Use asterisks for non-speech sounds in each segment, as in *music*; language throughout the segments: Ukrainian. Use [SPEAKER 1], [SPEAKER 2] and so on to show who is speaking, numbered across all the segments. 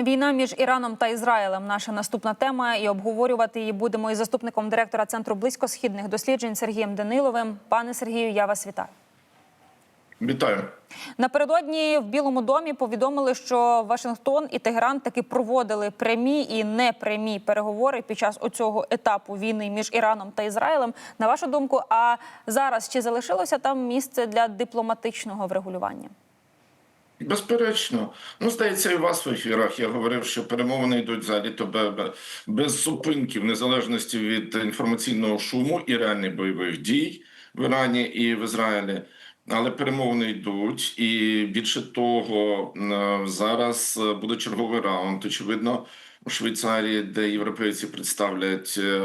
[SPEAKER 1] Війна між Іраном та Ізраїлем наша наступна тема, і обговорювати її будемо із заступником директора центру близькосхідних досліджень Сергієм Даниловим. Пане Сергію, я вас вітаю.
[SPEAKER 2] Вітаю.
[SPEAKER 1] Напередодні в Білому домі повідомили, що Вашингтон і Тегеран таки проводили прямі і непрямі переговори під час оцього етапу війни між Іраном та Ізраїлем. На вашу думку, а зараз чи залишилося там місце для дипломатичного врегулювання?
[SPEAKER 2] Безперечно, ну здається, і у вас в ефірах я говорив, що перемовини йдуть взагалі то бе- бе- без зупинки, в незалежності від інформаційного шуму і реальних бойових дій в Ірані і в Ізраїлі. Але перемовини йдуть, і більше того, е, зараз е, буде черговий раунд. Очевидно, у Швейцарії, де європейці представлять е,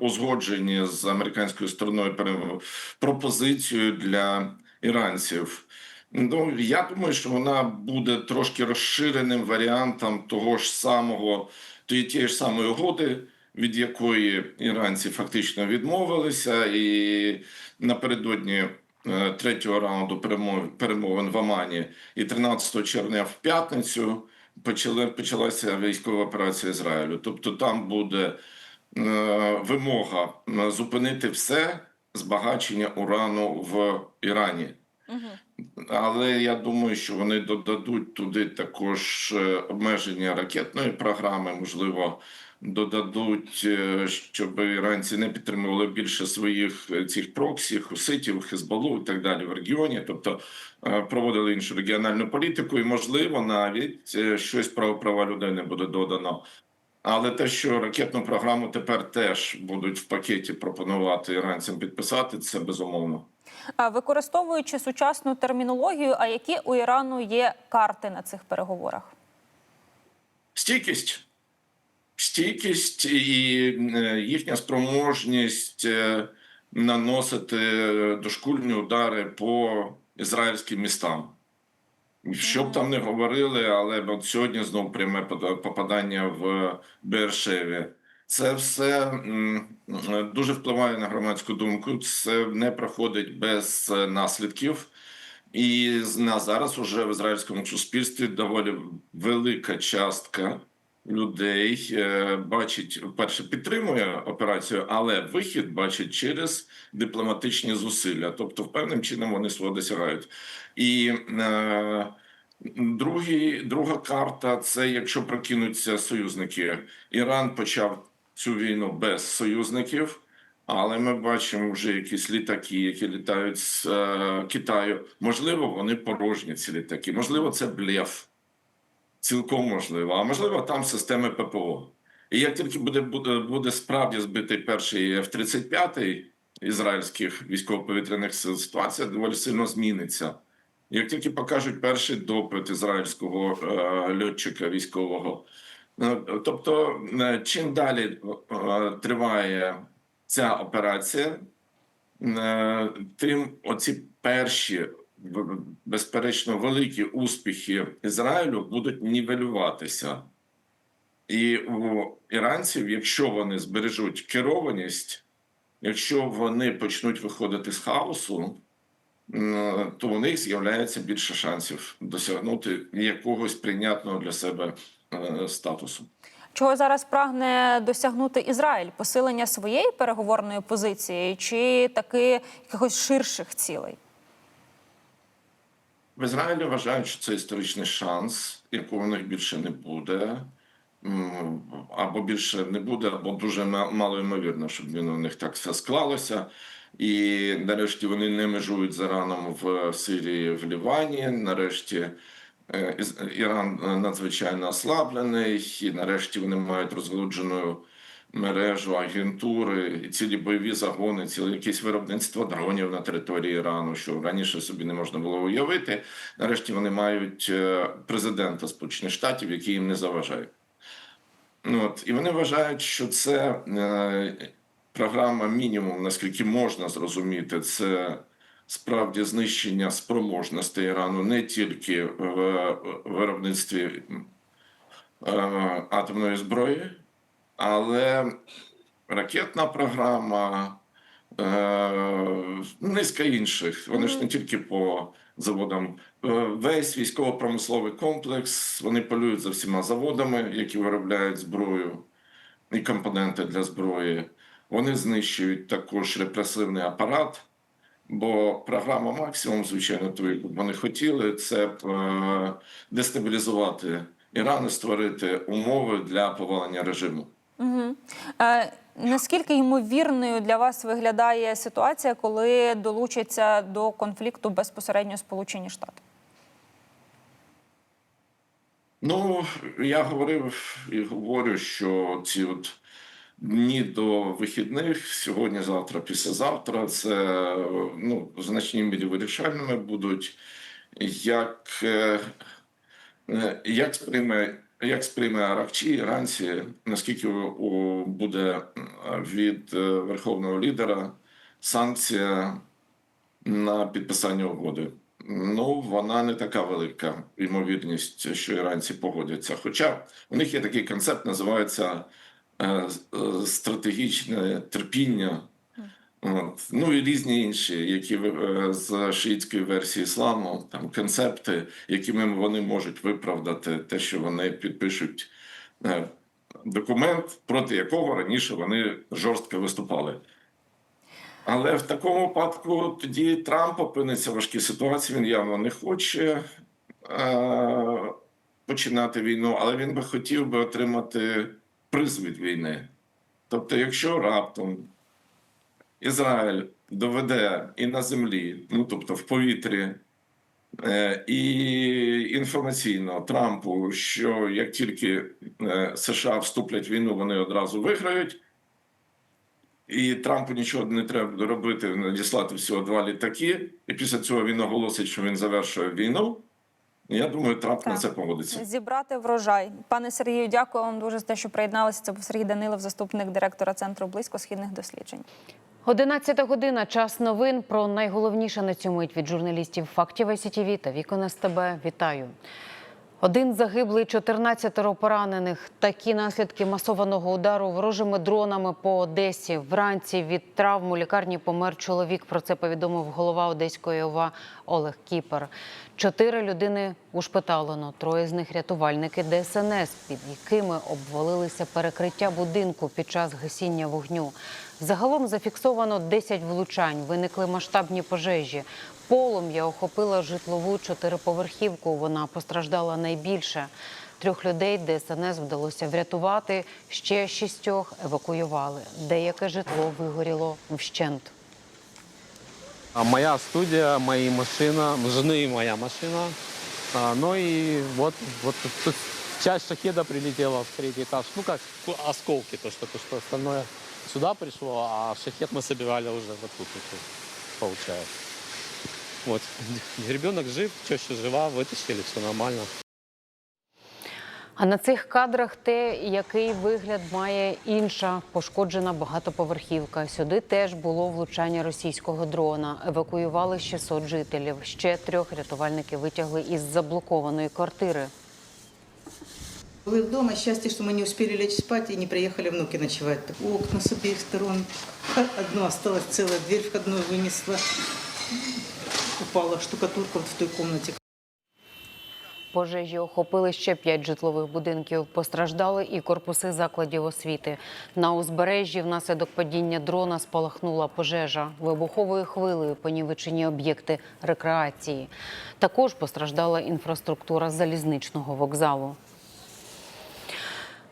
[SPEAKER 2] узгоджені з американською стороною пропозицію для іранців. Ну я думаю, що вона буде трошки розширеним варіантом того ж самого тієї ж самої угоди, від якої іранці фактично відмовилися, і напередодні е, третього раунду перемов- перемовин в Омані і 13 червня в п'ятницю почали почалася військова операція Ізраїлю. Тобто там буде е, вимога зупинити все збагачення урану в Ірані. Але я думаю, що вони додадуть туди також е, обмеження ракетної програми, можливо, додадуть, е, щоб іранці не підтримували більше своїх е, цих проксі, хуситів, хезболу і так далі в регіоні, тобто проводили іншу регіональну політику, і можливо навіть щось про права людини буде додано. Але те, що ракетну програму тепер теж будуть в пакеті пропонувати іранцям підписати, це безумовно.
[SPEAKER 1] Використовуючи сучасну термінологію, а які у Ірану є карти на цих переговорах?
[SPEAKER 2] Стійкість. Стійкість і е, їхня спроможність е, наносити дошкульні удари по ізраїльським містам. Що б там не говорили, але от сьогодні знову пряме попадання в Бершеві. Це все дуже впливає на громадську думку. Це не проходить без е, наслідків. І на зараз уже в ізраїльському суспільстві доволі велика частка людей е, бачить, перше підтримує операцію, але вихід бачить через дипломатичні зусилля. Тобто, певним чином вони свого досягають. І е, другий, друга карта це якщо прокинуться союзники. Іран почав цю війну без союзників. Але ми бачимо вже якісь літаки, які літають з е, Китаю. Можливо, вони порожні ці літаки. Можливо, це блеф. Цілком можливо. А можливо, там системи ППО. І як тільки буде, буде, буде справді збитий перший F-35 ізраїльських військово-повітряних сил, ситуація доволі сильно зміниться. Як тільки покажуть перший допит ізраїльського е, льотчика військового, тобто, е, чим далі е, триває ця операція, е, тим оці перші безперечно великі успіхи Ізраїлю будуть нівелюватися. І у іранців, якщо вони збережуть керованість, якщо вони почнуть виходити з хаосу, то у них з'являється більше шансів досягнути якогось прийнятного для себе статусу.
[SPEAKER 1] Чого зараз прагне досягнути Ізраїль? Посилення своєї переговорної позиції чи таки якихось ширших цілей?
[SPEAKER 2] В Ізраїлі вважають, що це історичний шанс, якого в них більше не буде. Або більше не буде, або дуже мало ймовірно, щоб він у них так все склалося. І нарешті вони не межують з Іраном в Сирії, в Лівані. Нарешті е, Іран е, надзвичайно ослаблений, і нарешті вони мають розгалуджену мережу агентури, цілі бойові загони, ціле якесь виробництво дронів на території Ірану, що раніше собі не можна було уявити. Нарешті вони мають е, президента Сполучених Штатів, який їм не заважає. Ну, От, і вони вважають, що це е, програма мінімум, наскільки можна зрозуміти, це справді знищення спроможностей Ірану не тільки в виробництві е, атомної зброї, але ракетна програма, е, низка інших. Вони ж не тільки по заводам е, весь військово-промисловий комплекс. Вони полюють за всіма заводами, які виробляють зброю і компоненти для зброї. Вони знищують також репресивний апарат. Бо програма максимум, звичайно, яку вони хотіли, це б, е, дестабілізувати Іран і створити умови для повалення режиму.
[SPEAKER 1] Угу. Е, наскільки ймовірною для вас виглядає ситуація, коли долучаться до конфлікту безпосередньо Сполучені Штати?
[SPEAKER 2] Ну, я говорив і говорю, що ці от дні до вихідних, сьогодні, завтра, післязавтра, це ну, в значній мірі вирішальними будуть. Як, е, як сприйме, як сприйме Аракчі, іранці, наскільки буде від е, верховного лідера санкція на підписання угоди? Ну, вона не така велика ймовірність, що іранці погодяться. Хоча у них є такий концепт, називається стратегічне терпіння. От. Ну і різні інші, які е, з шиїтської версії ісламу, там концепти, якими вони можуть виправдати те, що вони підпишуть е, документ, проти якого раніше вони жорстко виступали. Але в такому випадку тоді Трамп опиниться в важкій ситуації. Він явно не хоче е, починати війну, але він би хотів би отримати приз війни. Тобто, якщо раптом Ізраїль доведе і на землі, ну тобто в повітрі, е, і інформаційно Трампу, що як тільки е, США вступлять в війну, вони одразу виграють. І Трампу нічого не треба робити, надіслати всього два літаки, і після цього він оголосить, що він завершує війну. Я думаю, Трамп на це погодиться.
[SPEAKER 1] Зібрати врожай. Пане Сергію, дякую вам дуже за те, що приєдналися. Це був Сергій Данилов, заступник директора Центру близькосхідних досліджень.
[SPEAKER 3] 11 година. Час новин про найголовніше на цю мить від журналістів фактів СІТІВІ та вікон СТБ. Вітаю. Один загиблий, 14 поранених. Такі наслідки масованого удару ворожими дронами по Одесі. Вранці від травм у лікарні помер чоловік. Про це повідомив голова Одеської ОВА Олег Кіпер. Чотири людини ушпиталено, троє з них рятувальники ДСНС, під якими обвалилися перекриття будинку під час гасіння вогню. Загалом зафіксовано 10 влучань. Виникли масштабні пожежі. Полум'я охопила житлову чотириповерхівку. Вона постраждала найбільше. Трьох людей ДСНС вдалося врятувати. Ще шістьох евакуювали. Деяке житло вигоріло вщент.
[SPEAKER 4] А Моя студия, моя машина, жены моя машина. А, ну и вот, вот тут часть шахеда прилетела в третий этаж. Ну как ку- осколки, то что, то, что остальное сюда пришло, а шахет мы собирали уже вот тут, вот тут, получается. Вот. Ребенок *laughs* жив, теща жива, вытащили, все нормально.
[SPEAKER 3] А на цих кадрах те, який вигляд має інша пошкоджена багатоповерхівка. Сюди теж було влучання російського дрона. Евакуювали 600 жителів. Ще трьох рятувальники витягли із заблокованої квартири.
[SPEAKER 5] Вы дома, счастье, что мы не успели лечь спать и не приехали внуки ночевать. Окна с обеих сторон. *laughs* Одно осталось целая, дверь входную вынесла. Упала штукатурка в той комнате.
[SPEAKER 3] Пожежі охопили ще п'ять житлових будинків. Постраждали і корпуси закладів освіти. На узбережжі внаслідок падіння дрона спалахнула пожежа. Вибуховою хвилею понівечені об'єкти рекреації. Також постраждала інфраструктура залізничного вокзалу.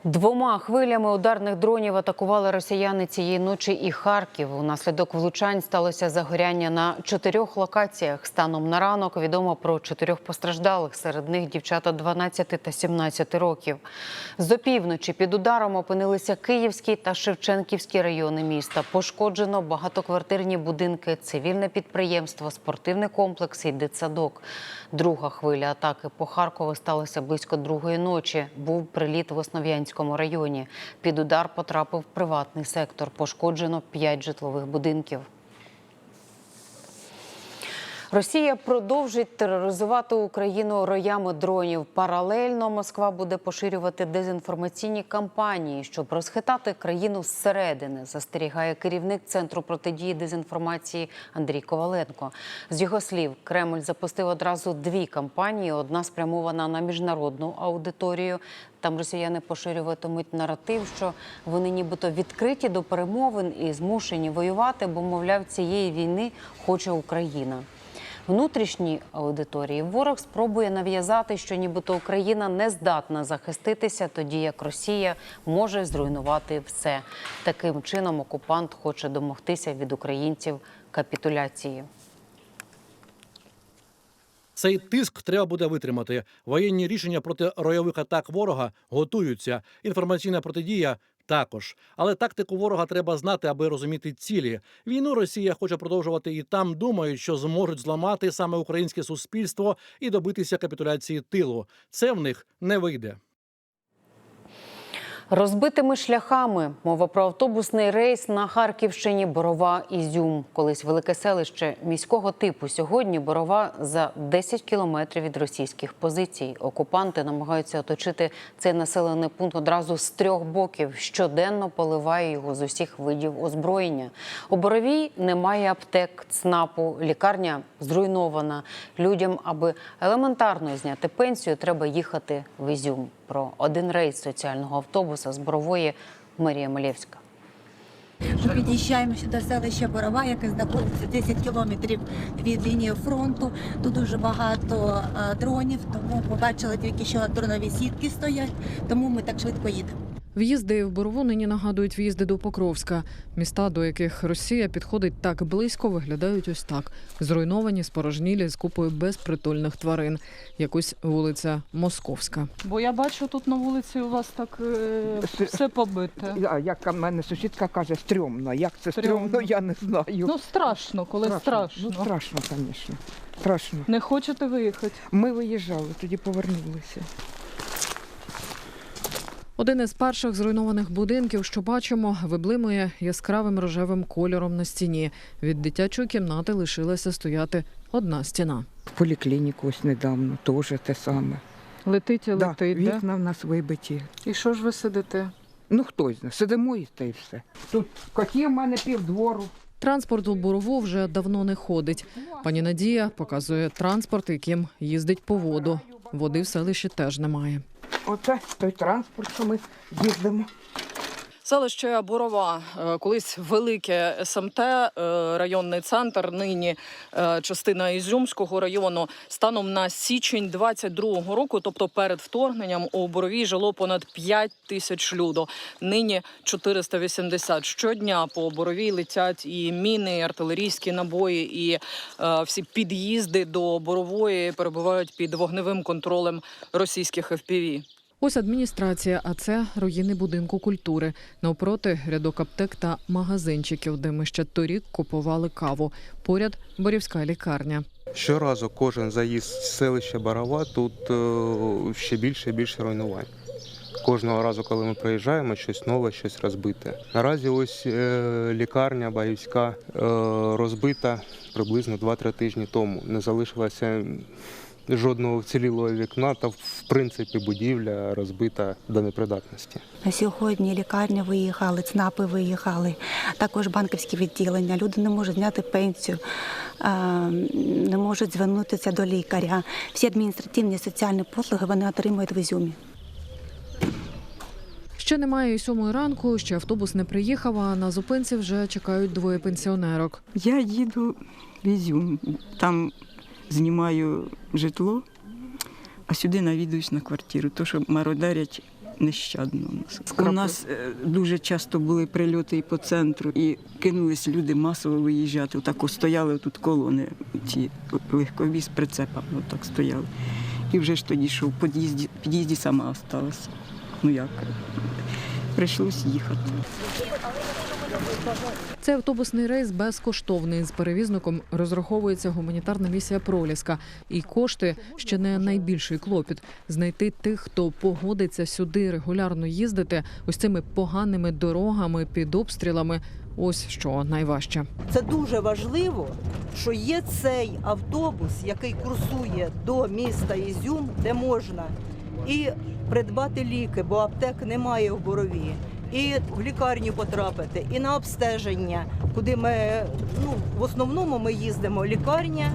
[SPEAKER 3] Двома хвилями ударних дронів атакували росіяни цієї ночі і Харків. Унаслідок влучань сталося загоряння на чотирьох локаціях. Станом на ранок відомо про чотирьох постраждалих. Серед них дівчата 12 та 17 років. З опівночі під ударом опинилися Київський та Шевченківський райони міста. Пошкоджено багатоквартирні будинки, цивільне підприємство, спортивний комплекс і дитсадок. Друга хвиля атаки по Харкову сталася близько другої ночі. Був приліт в Основ'янському районі. Під удар потрапив приватний сектор. Пошкоджено п'ять житлових будинків. Росія продовжить тероризувати Україну роями дронів. Паралельно Москва буде поширювати дезінформаційні кампанії, щоб розхитати країну зсередини. Застерігає керівник центру протидії дезінформації Андрій Коваленко. З його слів, Кремль запустив одразу дві кампанії: одна спрямована на міжнародну аудиторію. Там росіяни поширюватимуть наратив, що вони нібито відкриті до перемовин і змушені воювати, бо, мовляв, цієї війни хоче Україна. Внутрішній аудиторії ворог спробує нав'язати, що нібито Україна не здатна захиститися, тоді як Росія може зруйнувати все. Таким чином окупант хоче домогтися від українців капітуляції.
[SPEAKER 6] Цей тиск треба буде витримати. Воєнні рішення проти ройових атак ворога готуються. Інформаційна протидія також. Але тактику ворога треба знати, аби розуміти цілі. Війну Росія хоче продовжувати і там думають, що зможуть зламати саме українське суспільство і добитися капітуляції тилу. Це в них не вийде.
[SPEAKER 3] Розбитими шляхами мова про автобусний рейс на Харківщині Борова Ізюм. Колись велике селище міського типу. Сьогодні Борова за 10 кілометрів від російських позицій. Окупанти намагаються оточити цей населений пункт одразу з трьох боків. Щоденно поливає його з усіх видів озброєння. У Боровій немає аптек, ЦНАПу, лікарня зруйнована. Людям, аби елементарно зняти пенсію, треба їхати в Ізюм. Про один рейс соціального автобуса з Борової Марія Малєвська.
[SPEAKER 7] Ми під'їжджаємося до селища Борова, яке знаходиться 10 кілометрів від лінії фронту. Тут дуже багато е, дронів, тому побачили тільки, що дронові сітки стоять, тому ми так швидко їдемо.
[SPEAKER 8] В'їзди в Борову нині нагадують в'їзди до Покровська. Міста, до яких Росія підходить так близько, виглядають ось так: зруйновані, спорожнілі з купою безпритульних тварин. Якусь вулиця Московська.
[SPEAKER 9] Бо я бачу тут на вулиці у вас так е, все побите.
[SPEAKER 10] А як у мене сусідка каже, стрьомно. Як це
[SPEAKER 9] Стрьомно.
[SPEAKER 10] стрьомно, я не знаю.
[SPEAKER 9] Ну страшно, коли страшно.
[SPEAKER 10] Ну страшно, звісно. Страшно.
[SPEAKER 9] Не хочете виїхати?
[SPEAKER 10] Ми виїжджали, тоді повернулися.
[SPEAKER 8] Один із перших зруйнованих будинків, що бачимо, виблимує яскравим рожевим кольором на стіні. Від дитячої кімнати лишилася стояти одна стіна.
[SPEAKER 10] В поліклініку ось недавно теж те саме.
[SPEAKER 9] Летить і
[SPEAKER 10] Да,
[SPEAKER 9] летить, да?
[SPEAKER 10] вікна в нас вибиті.
[SPEAKER 9] І що ж ви сидите?
[SPEAKER 10] Ну хто знає, сидимо і та й все. Тут коті в мене півдвору.
[SPEAKER 8] Транспорт у Борову вже давно не ходить. Пані Надія показує транспорт, яким їздить по воду. Води в селищі теж немає.
[SPEAKER 10] Оце той транспорт, що ми їздимо.
[SPEAKER 9] Селище Борова, е, колись велике СМТ, е, районний центр, нині е, частина Ізюмського району. Станом на січень 22-го року, тобто перед вторгненням, у Боровій жило понад 5 тисяч люду. Нині 480. Щодня по Боровій летять і міни, і артилерійські набої, і всі під'їзди до Борової перебувають під вогневим контролем російських ФПВ.
[SPEAKER 8] Ось адміністрація, а це руїни будинку культури. Навпроти рядок аптек та магазинчиків, де ми ще торік купували каву. Поряд борівська лікарня.
[SPEAKER 11] Щоразу кожен заїзд з селища Барова тут е, ще більше і більше руйнувань. Кожного разу, коли ми приїжджаємо, щось нове, щось розбите. Наразі ось е, лікарня Баївська е, розбита приблизно 2-3 тижні тому. Не залишилося жодного вцілілого вікна, та в принципі будівля розбита до непридатності.
[SPEAKER 7] На сьогодні лікарня виїхали, ЦНАПи виїхали, також банківські відділення. Люди не можуть зняти пенсію, не можуть звернутися до лікаря. Всі адміністративні соціальні послуги вони отримують в Ізюмі.
[SPEAKER 8] Ще немає і сьомої ранку, ще автобус не приїхав, а на зупинці вже чекають двоє пенсіонерок.
[SPEAKER 12] Я їду в Ізюм, там знімаю житло, а сюди навідуюсь на квартиру, то що мародерять нещадно. у нас. У нас е, дуже часто були прильоти і по центру, і кинулись люди масово виїжджати. Отак стояли тут колони, ці легкові з прицепами, отак стояли. І вже ж тоді, що в під'їзді, під'їзді сама осталася. Ну як, прийшлось їхати.
[SPEAKER 8] Цей автобусний рейс безкоштовний. З перевізником розраховується гуманітарна місія Проліска. І кошти ще не найбільший клопіт. Знайти тих, хто погодиться сюди регулярно їздити ось цими поганими дорогами під обстрілами. Ось що найважче.
[SPEAKER 13] Це дуже важливо, що є цей автобус, який курсує до міста Ізюм, де можна і придбати ліки, бо аптек немає в борові. І в лікарню потрапити, і на обстеження, куди ми ну в основному ми їздимо лікарня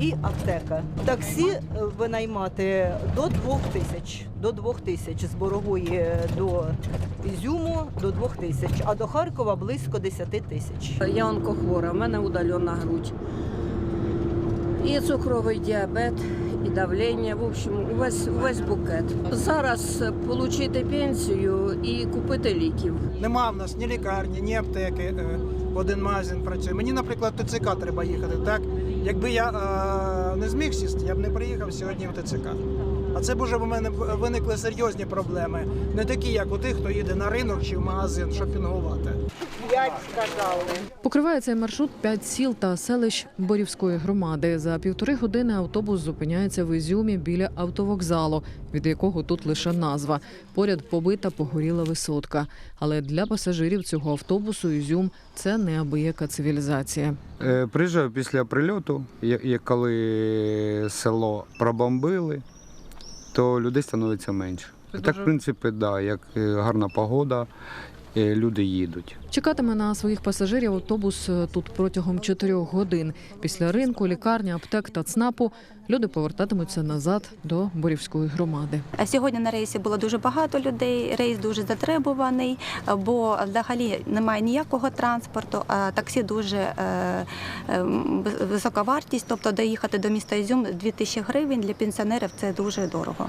[SPEAKER 13] і аптека. Таксі е, винаймати до двох тисяч. До двох тисяч з Борової до Ізюму до двох тисяч, а до Харкова близько 10 тисяч.
[SPEAKER 14] Я онкохвора, в мене удальона грудь. І цукровий діабет, і давлення. В общем, увесь, увесь букет. Зараз отримати пенсію і купити ліків.
[SPEAKER 15] Нема в нас ні лікарні, ні аптеки. е, Один магазин працює. Мені, наприклад, ТЦК треба їхати. Так, якби я е, не зміг сісти, я б не приїхав сьогодні в ТЦК. А це б уже в мене виникли серйозні проблеми, не такі, як у тих, хто їде на ринок чи в магазин шопінгувати.
[SPEAKER 13] П'ять сказали.
[SPEAKER 8] Покриває цей маршрут п'ять сіл та селищ Борівської громади. За півтори години автобус зупиняється в Ізюмі біля автовокзалу, від якого тут лише назва. Поряд побита погоріла висотка. Але для пасажирів цього автобусу Ізюм це неабияка цивілізація.
[SPEAKER 16] Е, Приїжджаю після прильоту, коли село пробомбили, то людей становиться менше. Так, в принципі, да, як е, гарна погода, люди їдуть.
[SPEAKER 8] Чекатиме на своїх пасажирів автобус е, тут протягом чотирьох годин. Після ринку, лікарні, аптек та ЦНАПу люди повертатимуться назад до Борівської громади.
[SPEAKER 7] А Сьогодні на рейсі було дуже багато людей. Рейс дуже затребуваний, бо взагалі немає ніякого транспорту. А таксі дуже е, е, висока вартість. Тобто доїхати до міста Ізюм 2000 гривень для пенсіонерів це дуже дорого.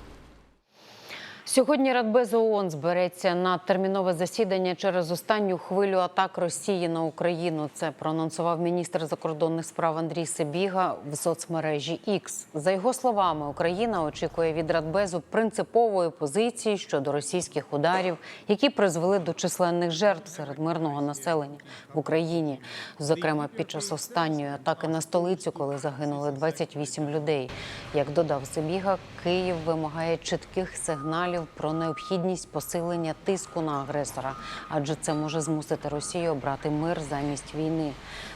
[SPEAKER 3] Сьогодні Радбез ООН збереться на термінове засідання через останню хвилю атак Росії на Україну. Це проанонсував міністр закордонних справ Андрій Сибіга в соцмережі X. За його словами, Україна очікує від Радбезу принципової позиції щодо російських ударів, які призвели до численних жертв серед мирного населення в Україні. Зокрема, під час останньої атаки на столицю, коли загинули 28 людей. Як додав Сибіга, Київ вимагає чітких сигналів про необхідність посилення тиску на агресора, адже це може змусити Росію обрати мир замість війни.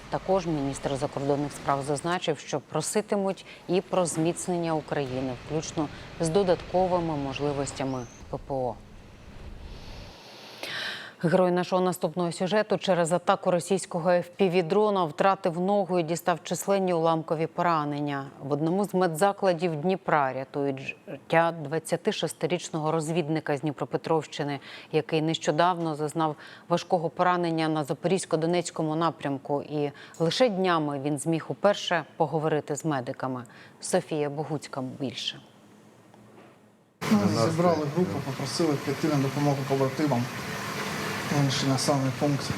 [SPEAKER 3] Також міністр закордонних справ зазначив, що проситимуть і про зміцнення України, включно з додатковими можливостями ППО. Герой нашого наступного сюжету через атаку російського FPV-дрона втратив ногу і дістав численні уламкові поранення. В одному з медзакладів Дніпра рятують життя 26-річного розвідника з Дніпропетровщини, який нещодавно зазнав важкого поранення на Запорізько-Донецькому напрямку. І лише днями він зміг уперше поговорити з медиками. Софія Богуцька більше.
[SPEAKER 15] Зібрали групу, попросили піти на допомогу побратимам. Інший населений пункт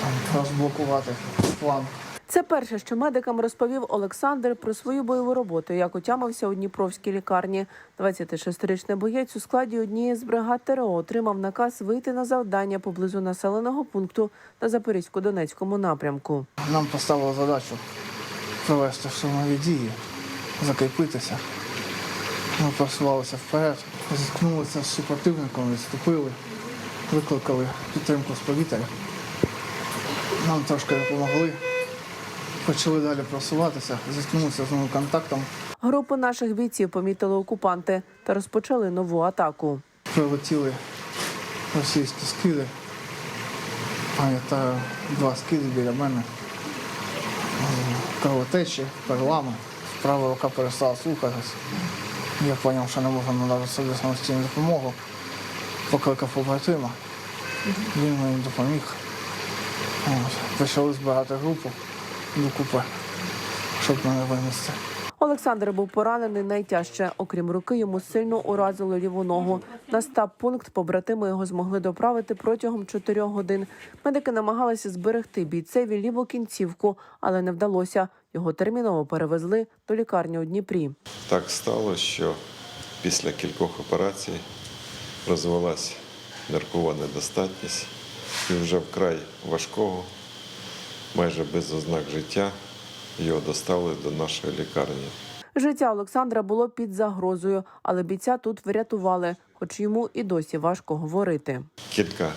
[SPEAKER 15] там, розблокувати план.
[SPEAKER 17] Це перше, що медикам розповів Олександр про свою бойову роботу, як отямився у Дніпровській лікарні. 26-річний боєць у складі однієї з бригад ТРО отримав наказ вийти на завдання поблизу населеного пункту на Запорізько-Донецькому напрямку.
[SPEAKER 15] Нам поставили задачу провести штурмові дії, закріпитися. Ми просувалися вперед, зіткнулися з супротивником, відступили, викликали підтримку з повітря. Нам трошки допомогли. Почали далі просуватися, зіткнулися з новим контактом.
[SPEAKER 17] Групу наших бійців помітили окупанти та розпочали нову атаку.
[SPEAKER 15] Прилетіли російські скиди. Пам'ятаю, два скиди біля мене. Кровотечі, перелами. Права рука перестала слухатись. Я зрозумів, що не можу надати собі самостійну допомогу. Покликав побратима. Він мені допоміг. От. Почали збирати групу докупи, щоб мене винести.
[SPEAKER 17] Олександр був поранений найтяжче. Окрім руки, йому сильно уразило ліву ногу. На стаб пункт побратими його змогли доправити протягом чотирьох годин. Медики намагалися зберегти бійцеві ліву кінцівку, але не вдалося. Його терміново перевезли до лікарні у Дніпрі.
[SPEAKER 18] Так стало, що після кількох операцій розвелась ниркова недостатність і вже вкрай важкого, майже без ознак життя, його доставили до нашої лікарні.
[SPEAKER 17] Життя Олександра було під загрозою, але бійця тут врятували, хоч йому і досі важко говорити.
[SPEAKER 18] Кілька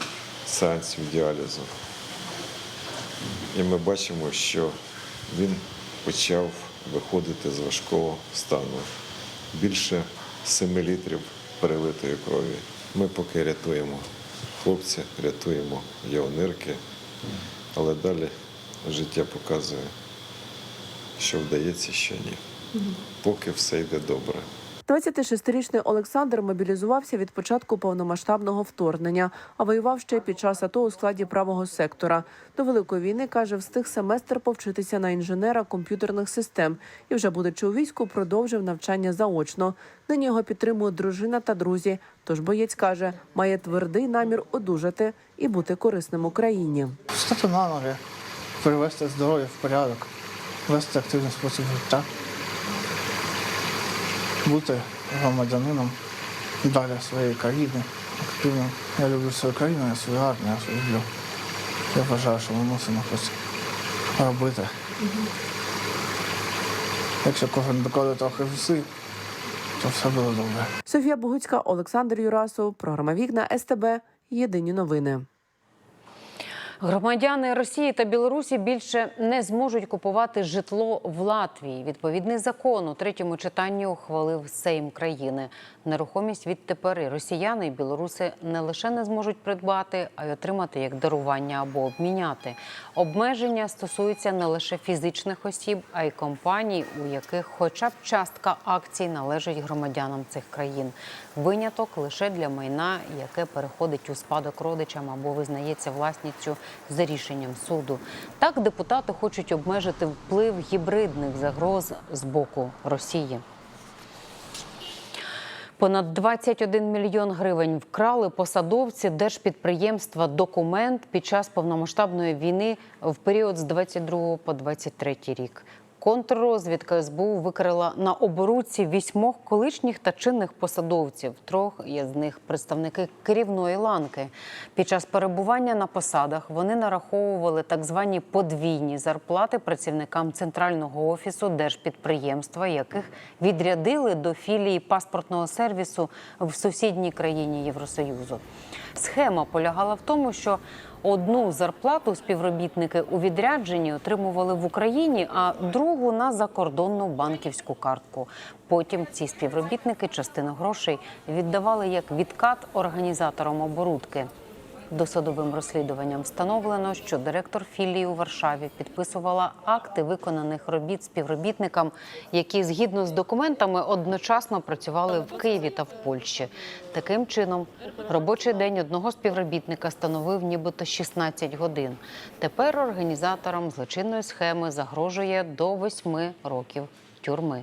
[SPEAKER 18] сеансів діалізу. І ми бачимо, що він почав виходити з важкого стану. Більше 7 літрів перелитої крові. Ми поки рятуємо хлопця, рятуємо його нирки, але далі життя показує, що вдається, що ні. Поки все йде добре.
[SPEAKER 17] 26-річний Олександр мобілізувався від початку повномасштабного вторгнення, а воював ще під час АТО у складі правого сектора. До великої війни каже, встиг семестр повчитися на інженера комп'ютерних систем і, вже будучи у війську, продовжив навчання заочно. Нині його підтримують дружина та друзі. Тож боєць каже, має твердий намір одужати і бути корисним Україні.
[SPEAKER 15] Встати на ноги, привести здоров'я в порядок, вести активний спосіб життя, бути громадянином далі своєї країни, активним. Я люблю свою країну, я свою армію, я свою люблю. Я вважаю, що ми мусимо щось робити. Якщо кожен докладе трохи зусиль, то все буде добре.
[SPEAKER 17] Софія Богуцька, Олександр Юрасов, програма Вікна СТБ. Єдині новини.
[SPEAKER 3] Громадяни Росії та Білорусі більше не зможуть купувати житло в Латвії. Відповідний закон у третьому читанні ухвалив Сейм країни. Нерухомість відтепер і росіяни і білоруси не лише не зможуть придбати, а й отримати як дарування або обміняти. Обмеження стосуються не лише фізичних осіб, а й компаній, у яких хоча б частка акцій належить громадянам цих країн. Виняток лише для майна, яке переходить у спадок родичам або визнається власністю за рішенням суду. Так депутати хочуть обмежити вплив гібридних загроз з боку Росії. Понад 21 мільйон гривень вкрали посадовці держпідприємства Документ під час повномасштабної війни в період з 22 по 23 рік. Контррозвідка СБУ викрила на оборудці вісьмох колишніх та чинних посадовців. Трьох є з них представники керівної ланки. Під час перебування на посадах вони нараховували так звані подвійні зарплати працівникам центрального офісу держпідприємства, яких відрядили до філії паспортного сервісу в сусідній країні Євросоюзу. Схема полягала в тому, що Одну зарплату співробітники у відрядженні отримували в Україні, а другу на закордонну банківську картку. Потім ці співробітники частину грошей віддавали як відкат організаторам оборудки. Досудовим розслідуванням встановлено, що директор філії у Варшаві підписувала акти виконаних робіт співробітникам, які згідно з документами одночасно працювали в Києві та в Польщі. Таким чином, робочий день одного співробітника становив нібито 16 годин. Тепер організаторам злочинної схеми загрожує до 8 років тюрми.